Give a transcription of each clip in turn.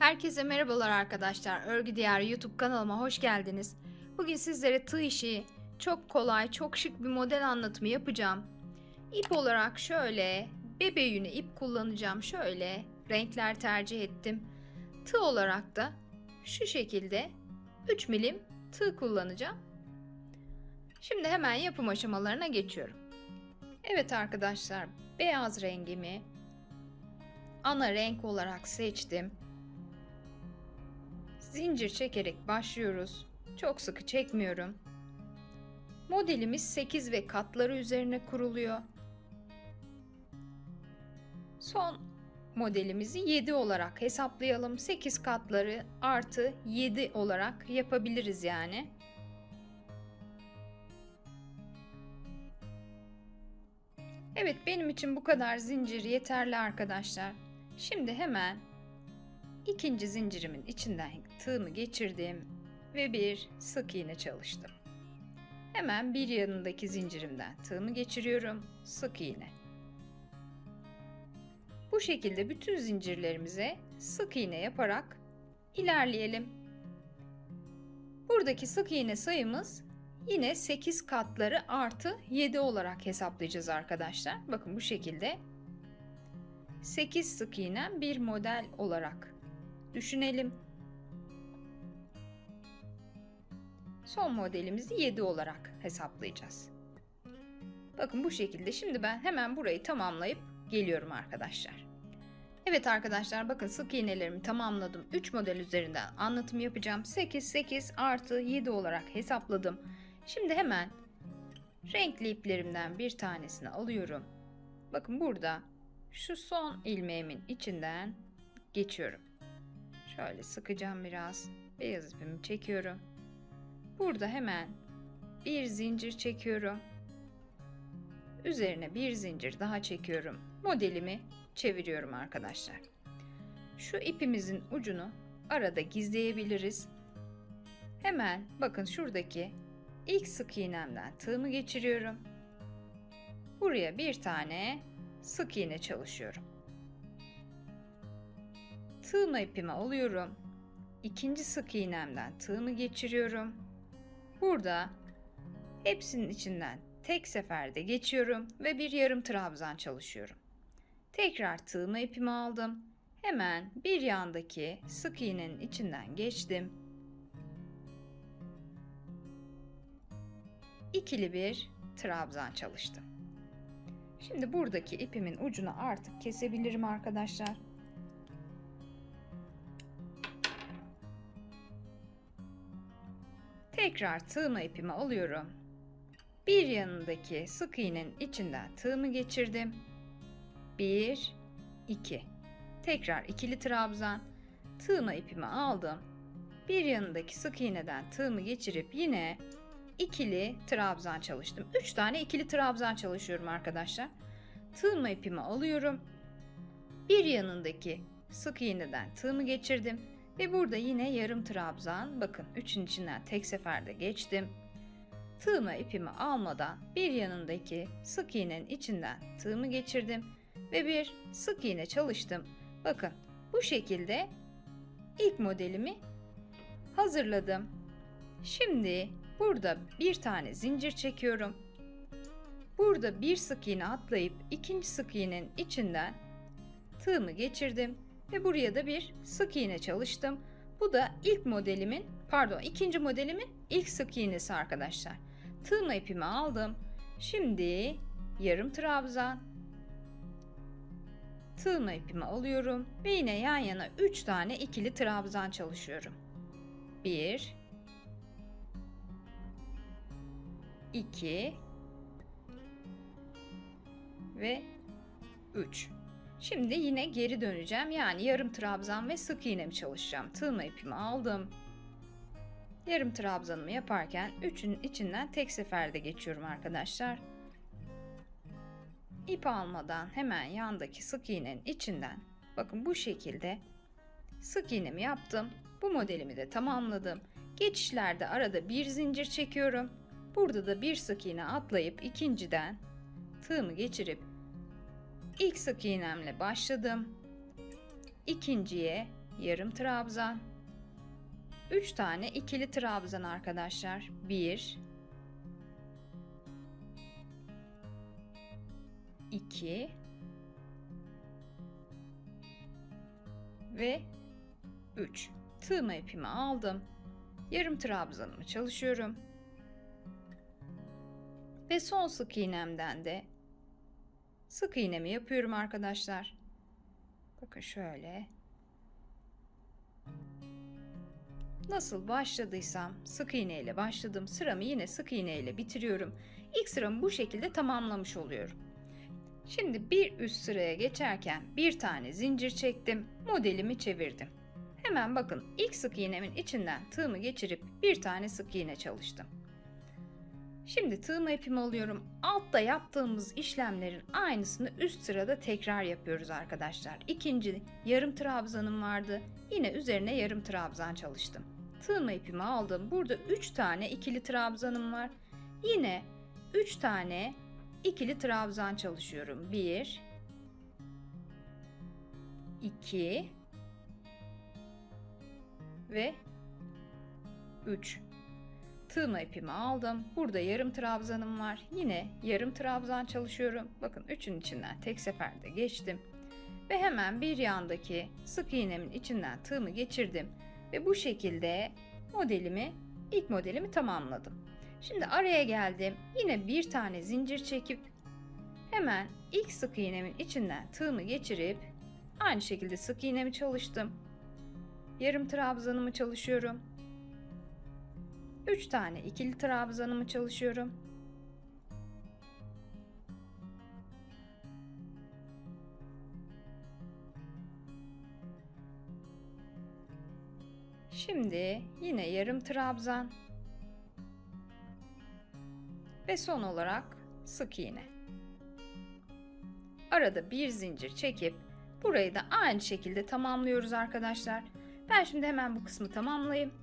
Herkese merhabalar arkadaşlar. Örgü Diyarı YouTube kanalıma hoş geldiniz. Bugün sizlere tığ işi çok kolay, çok şık bir model anlatımı yapacağım. İp olarak şöyle bebe yünü ip kullanacağım. Şöyle renkler tercih ettim. Tığ olarak da şu şekilde 3 milim tığ kullanacağım. Şimdi hemen yapım aşamalarına geçiyorum. Evet arkadaşlar, beyaz rengimi ana renk olarak seçtim. Zincir çekerek başlıyoruz. Çok sıkı çekmiyorum. Modelimiz 8 ve katları üzerine kuruluyor. Son modelimizi 7 olarak hesaplayalım. 8 katları artı 7 olarak yapabiliriz yani. Evet benim için bu kadar zincir yeterli arkadaşlar. Şimdi hemen ikinci zincirimin içinden tığımı geçirdim ve bir sık iğne çalıştım. Hemen bir yanındaki zincirimden tığımı geçiriyorum, sık iğne. Bu şekilde bütün zincirlerimize sık iğne yaparak ilerleyelim. Buradaki sık iğne sayımız yine 8 katları artı 7 olarak hesaplayacağız arkadaşlar. Bakın bu şekilde 8 sık iğnem bir model olarak düşünelim. Son modelimizi 7 olarak hesaplayacağız. Bakın bu şekilde. Şimdi ben hemen burayı tamamlayıp geliyorum arkadaşlar. Evet arkadaşlar bakın sık iğnelerimi tamamladım. 3 model üzerinden anlatım yapacağım. 8 8 artı 7 olarak hesapladım. Şimdi hemen renkli iplerimden bir tanesini alıyorum. Bakın burada şu son ilmeğimin içinden geçiyorum. Şöyle sıkacağım biraz. Beyaz ipimi çekiyorum. Burada hemen bir zincir çekiyorum. Üzerine bir zincir daha çekiyorum. Modelimi çeviriyorum arkadaşlar. Şu ipimizin ucunu arada gizleyebiliriz. Hemen bakın şuradaki ilk sık iğnemden tığımı geçiriyorum. Buraya bir tane sık iğne çalışıyorum. Tığma ipimi alıyorum. İkinci sık iğnemden tığımı geçiriyorum. Burada hepsinin içinden tek seferde geçiyorum ve bir yarım trabzan çalışıyorum. Tekrar tığma ipimi aldım. Hemen bir yandaki sık iğnenin içinden geçtim. İkili bir trabzan çalıştım. Şimdi buradaki ipimin ucunu artık kesebilirim arkadaşlar. Tekrar tığma ipimi alıyorum. Bir yanındaki sık iğnenin içinden tığımı geçirdim. 1 2 Tekrar ikili trabzan. Tığma ipimi aldım. Bir yanındaki sık iğneden tığımı geçirip yine ikili trabzan çalıştım. 3 tane ikili trabzan çalışıyorum arkadaşlar. Tığma ipimi alıyorum. Bir yanındaki sık iğneden tığımı geçirdim ve burada yine yarım trabzan. Bakın üçün içinden tek seferde geçtim. Tığıma ipimi almadan bir yanındaki sık iğnenin içinden tığımı geçirdim ve bir sık iğne çalıştım. Bakın bu şekilde ilk modelimi hazırladım. Şimdi burada bir tane zincir çekiyorum. Burada bir sık iğne atlayıp ikinci sık iğnenin içinden tığımı geçirdim ve buraya da bir sık iğne çalıştım. Bu da ilk modelimin pardon ikinci modelimin ilk sık iğnesi arkadaşlar. Tığma ipimi aldım. Şimdi yarım trabzan tığma ipimi alıyorum ve yine yan yana 3 tane ikili trabzan çalışıyorum. 1 2 ve 3. Şimdi yine geri döneceğim. Yani yarım trabzan ve sık iğnemi çalışacağım. Tığma ipimi aldım. Yarım trabzanımı yaparken üçün içinden tek seferde geçiyorum arkadaşlar. İp almadan hemen yandaki sık iğnenin içinden bakın bu şekilde sık iğnemi yaptım. Bu modelimi de tamamladım. Geçişlerde arada bir zincir çekiyorum. Burada da bir sık iğne atlayıp ikinciden tığımı geçirip ilk sık iğnemle başladım. İkinciye yarım trabzan. 3 tane ikili trabzan arkadaşlar. 1 2 ve 3. Tığma ipimi aldım. Yarım trabzanımı çalışıyorum. Ve son sık iğnemden de sık iğnemi yapıyorum arkadaşlar. Bakın şöyle. Nasıl başladıysam sık iğne ile başladım. Sıramı yine sık iğne ile bitiriyorum. İlk sıramı bu şekilde tamamlamış oluyorum. Şimdi bir üst sıraya geçerken bir tane zincir çektim. Modelimi çevirdim. Hemen bakın ilk sık iğnemin içinden tığımı geçirip bir tane sık iğne çalıştım. Şimdi tığıma ipimi alıyorum. Altta yaptığımız işlemlerin aynısını üst sırada tekrar yapıyoruz arkadaşlar. İkinci yarım trabzanım vardı. Yine üzerine yarım trabzan çalıştım. Tığıma ipimi aldım. Burada 3 tane ikili trabzanım var. Yine 3 tane ikili trabzan çalışıyorum. 1 2 ve 3 tığma ipimi aldım. Burada yarım trabzanım var. Yine yarım trabzan çalışıyorum. Bakın üçün içinden tek seferde geçtim. Ve hemen bir yandaki sık iğnemin içinden tığımı geçirdim. Ve bu şekilde modelimi, ilk modelimi tamamladım. Şimdi araya geldim. Yine bir tane zincir çekip hemen ilk sık iğnemin içinden tığımı geçirip aynı şekilde sık iğnemi çalıştım. Yarım trabzanımı çalışıyorum. 3 tane ikili trabzanımı çalışıyorum. Şimdi yine yarım trabzan ve son olarak sık iğne. Arada bir zincir çekip burayı da aynı şekilde tamamlıyoruz arkadaşlar. Ben şimdi hemen bu kısmı tamamlayayım.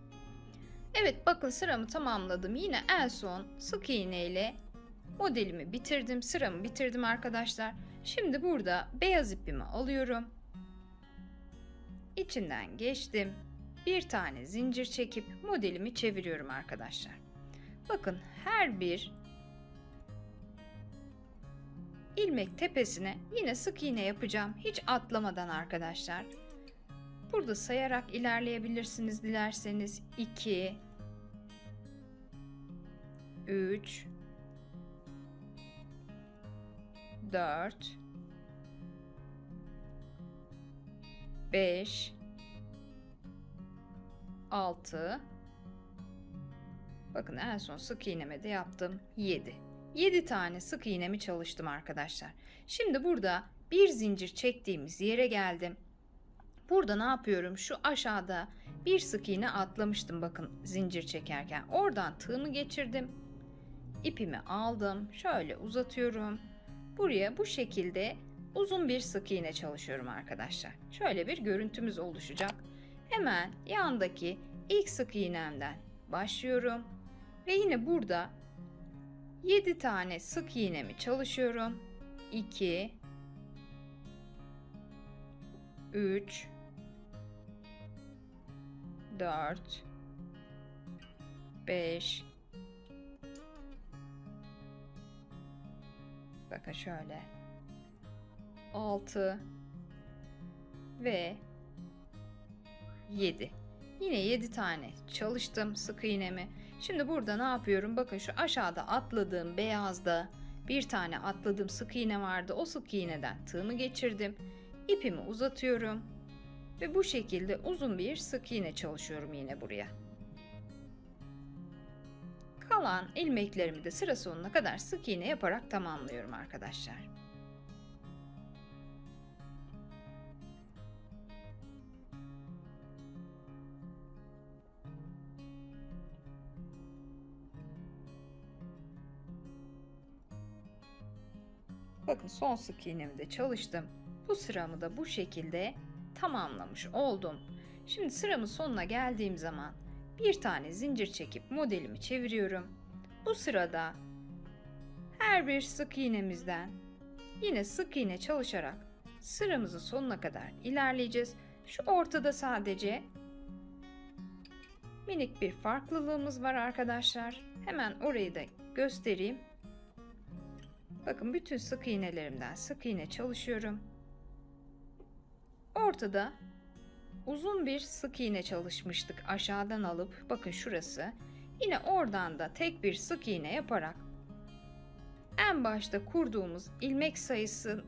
Evet bakın sıramı tamamladım. Yine en son sık iğne ile modelimi bitirdim. Sıramı bitirdim arkadaşlar. Şimdi burada beyaz ipimi alıyorum. İçinden geçtim. Bir tane zincir çekip modelimi çeviriyorum arkadaşlar. Bakın her bir ilmek tepesine yine sık iğne yapacağım. Hiç atlamadan arkadaşlar. Burada sayarak ilerleyebilirsiniz dilerseniz. 2 3 4 5 6 Bakın en son sık iğneme de yaptım 7. 7 tane sık iğnemi çalıştım arkadaşlar. Şimdi burada bir zincir çektiğimiz yere geldim. Burada ne yapıyorum? Şu aşağıda bir sık iğne atlamıştım bakın zincir çekerken. Oradan tığımı geçirdim. İpimi aldım. Şöyle uzatıyorum. Buraya bu şekilde uzun bir sık iğne çalışıyorum arkadaşlar. Şöyle bir görüntümüz oluşacak. Hemen yandaki ilk sık iğnemden başlıyorum. Ve yine burada 7 tane sık iğnemi çalışıyorum. 2 3 4 5 Bakın şöyle 6 ve 7 Yine 7 tane çalıştım sık iğnemi. Şimdi burada ne yapıyorum? Bakın şu aşağıda atladığım beyazda bir tane atladığım sık iğne vardı. O sık iğneden tığımı geçirdim. İpimi uzatıyorum. Ve bu şekilde uzun bir sık iğne çalışıyorum yine buraya. Kalan ilmeklerimi de sıra sonuna kadar sık iğne yaparak tamamlıyorum arkadaşlar. Bakın son sık iğnemi de çalıştım. Bu sıramı da bu şekilde tamamlamış oldum. Şimdi sıramın sonuna geldiğim zaman bir tane zincir çekip modelimi çeviriyorum. Bu sırada her bir sık iğnemizden yine sık iğne çalışarak sıramızın sonuna kadar ilerleyeceğiz. Şu ortada sadece minik bir farklılığımız var arkadaşlar. Hemen orayı da göstereyim. Bakın bütün sık iğnelerimden sık iğne çalışıyorum. Ortada uzun bir sık iğne çalışmıştık aşağıdan alıp bakın şurası. Yine oradan da tek bir sık iğne yaparak en başta kurduğumuz ilmek sayısı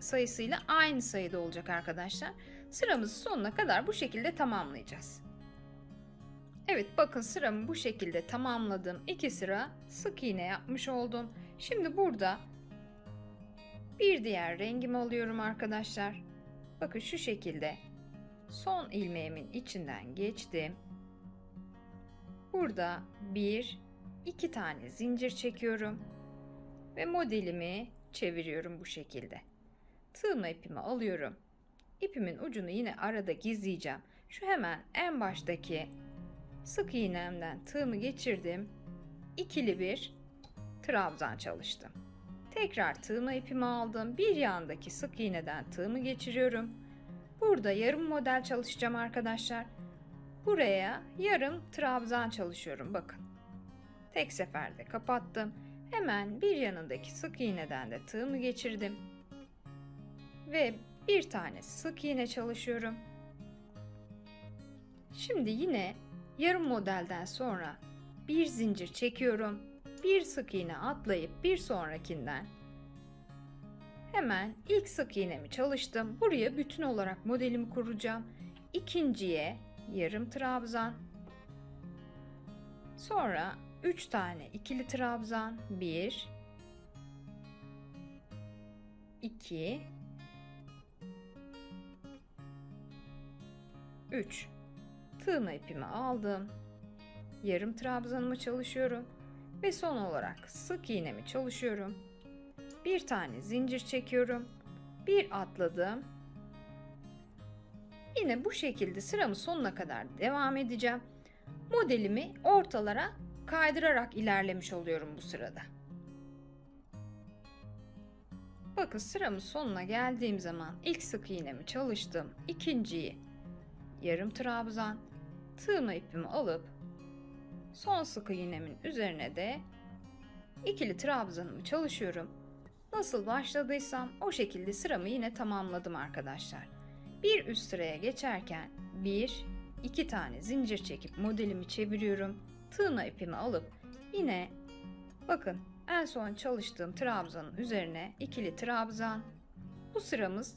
sayısıyla aynı sayıda olacak arkadaşlar. Sıramızı sonuna kadar bu şekilde tamamlayacağız. Evet bakın sıramı bu şekilde tamamladım. İki sıra sık iğne yapmış oldum. Şimdi burada bir diğer rengimi alıyorum arkadaşlar. Bakın şu şekilde son ilmeğimin içinden geçtim. Burada bir, iki tane zincir çekiyorum ve modelimi çeviriyorum bu şekilde. Tığma ipimi alıyorum. İpimin ucunu yine arada gizleyeceğim. Şu hemen en baştaki sık iğnemden tığımı geçirdim. İkili bir trabzan çalıştım. Tekrar tığma ipimi aldım. Bir yandaki sık iğneden tığımı geçiriyorum. Burada yarım model çalışacağım arkadaşlar. Buraya yarım trabzan çalışıyorum bakın. Tek seferde kapattım. Hemen bir yanındaki sık iğneden de tığımı geçirdim. Ve bir tane sık iğne çalışıyorum. Şimdi yine yarım modelden sonra bir zincir çekiyorum. Bir sık iğne atlayıp bir sonrakinden hemen ilk sık iğnemi çalıştım. Buraya bütün olarak modelimi kuracağım. İkinciye yarım trabzan. Sonra 3 tane ikili trabzan. 1 2 3 Tığma ipimi aldım. Yarım trabzanımı çalışıyorum ve son olarak sık iğnemi çalışıyorum. Bir tane zincir çekiyorum. Bir atladım. Yine bu şekilde sıramı sonuna kadar devam edeceğim. Modelimi ortalara kaydırarak ilerlemiş oluyorum bu sırada. Bakın sıramın sonuna geldiğim zaman ilk sık iğnemi çalıştım. ikinciyi yarım trabzan tığma ipimi alıp son sık iğnemin üzerine de ikili trabzanımı çalışıyorum. Nasıl başladıysam o şekilde sıramı yine tamamladım arkadaşlar. Bir üst sıraya geçerken bir, iki tane zincir çekip modelimi çeviriyorum. Tığına ipimi alıp yine bakın en son çalıştığım trabzanın üzerine ikili trabzan. Bu sıramız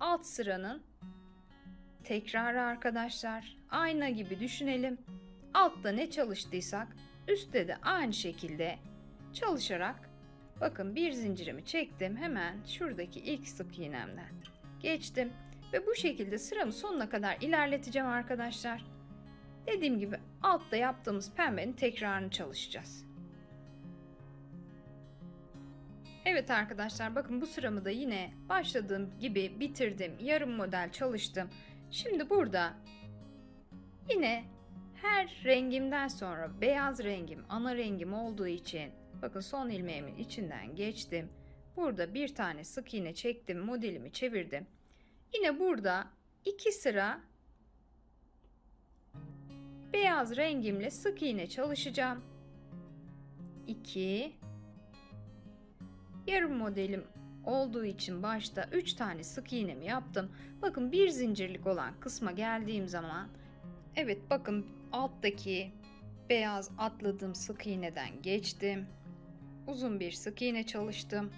alt sıranın tekrarı arkadaşlar. Ayna gibi düşünelim. Altta ne çalıştıysak üstte de aynı şekilde çalışarak bakın bir zincirimi çektim hemen şuradaki ilk sık iğnemden geçtim ve bu şekilde sıramı sonuna kadar ilerleteceğim arkadaşlar. Dediğim gibi altta yaptığımız pembenin tekrarını çalışacağız. Evet arkadaşlar bakın bu sıramı da yine başladığım gibi bitirdim. Yarım model çalıştım. Şimdi burada yine her rengimden sonra beyaz rengim ana rengim olduğu için bakın son ilmeğimin içinden geçtim. Burada bir tane sık iğne çektim modelimi çevirdim. Yine burada iki sıra beyaz rengimle sık iğne çalışacağım. 2 yarım modelim olduğu için başta 3 tane sık iğnemi yaptım. Bakın bir zincirlik olan kısma geldiğim zaman evet bakın alttaki beyaz atladığım sık iğneden geçtim. Uzun bir sık iğne çalıştım.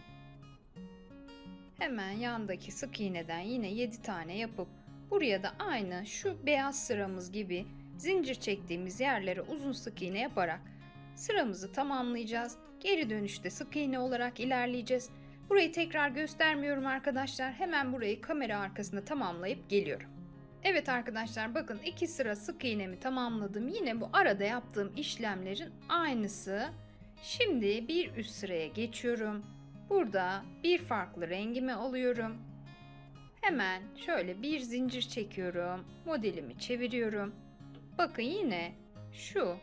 Hemen yandaki sık iğneden yine 7 tane yapıp buraya da aynı şu beyaz sıramız gibi zincir çektiğimiz yerlere uzun sık iğne yaparak sıramızı tamamlayacağız. Geri dönüşte sık iğne olarak ilerleyeceğiz. Burayı tekrar göstermiyorum arkadaşlar. Hemen burayı kamera arkasında tamamlayıp geliyorum. Evet arkadaşlar bakın iki sıra sık iğnemi tamamladım. Yine bu arada yaptığım işlemlerin aynısı. Şimdi bir üst sıraya geçiyorum. Burada bir farklı rengimi alıyorum. Hemen şöyle bir zincir çekiyorum. Modelimi çeviriyorum. Bakın yine şu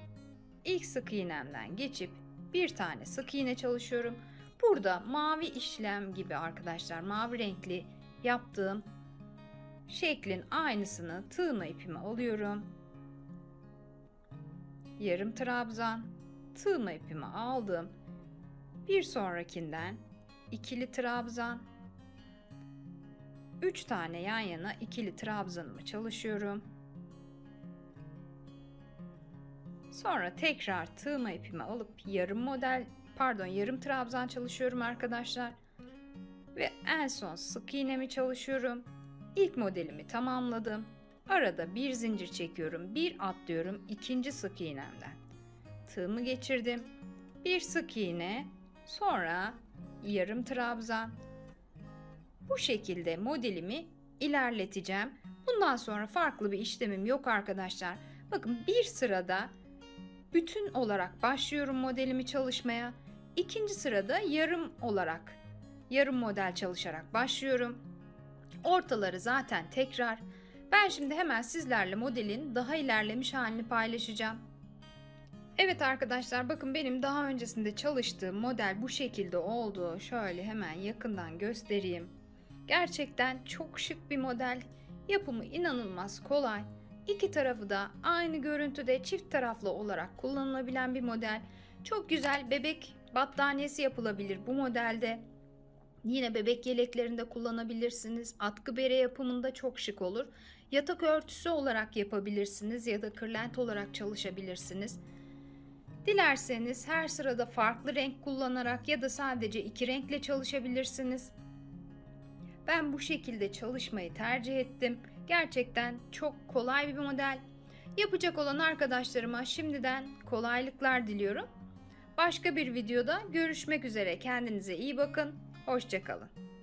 ilk sık iğnemden geçip bir tane sık iğne çalışıyorum. Burada mavi işlem gibi arkadaşlar mavi renkli yaptığım şeklin aynısını tığma ipime alıyorum. Yarım trabzan tığma ipimi aldım. Bir sonrakinden ikili trabzan 3 tane yan yana ikili trabzanımı çalışıyorum. Sonra tekrar tığma ipimi alıp yarım model pardon yarım trabzan çalışıyorum arkadaşlar. Ve en son sık iğnemi çalışıyorum. İlk modelimi tamamladım. Arada bir zincir çekiyorum, bir atlıyorum ikinci sık iğnemden. Tığımı geçirdim. Bir sık iğne, sonra yarım trabzan. Bu şekilde modelimi ilerleteceğim. Bundan sonra farklı bir işlemim yok arkadaşlar. Bakın bir sırada bütün olarak başlıyorum modelimi çalışmaya. İkinci sırada yarım olarak yarım model çalışarak başlıyorum. Ortaları zaten tekrar. Ben şimdi hemen sizlerle modelin daha ilerlemiş halini paylaşacağım. Evet arkadaşlar bakın benim daha öncesinde çalıştığım model bu şekilde oldu. Şöyle hemen yakından göstereyim. Gerçekten çok şık bir model. Yapımı inanılmaz kolay. İki tarafı da aynı görüntüde çift taraflı olarak kullanılabilen bir model. Çok güzel bebek battaniyesi yapılabilir bu modelde. Yine bebek yeleklerinde kullanabilirsiniz. Atkı bere yapımında çok şık olur. Yatak örtüsü olarak yapabilirsiniz ya da kırlent olarak çalışabilirsiniz. Dilerseniz her sırada farklı renk kullanarak ya da sadece iki renkle çalışabilirsiniz. Ben bu şekilde çalışmayı tercih ettim. Gerçekten çok kolay bir model. Yapacak olan arkadaşlarıma şimdiden kolaylıklar diliyorum. Başka bir videoda görüşmek üzere. Kendinize iyi bakın. Hoşçakalın.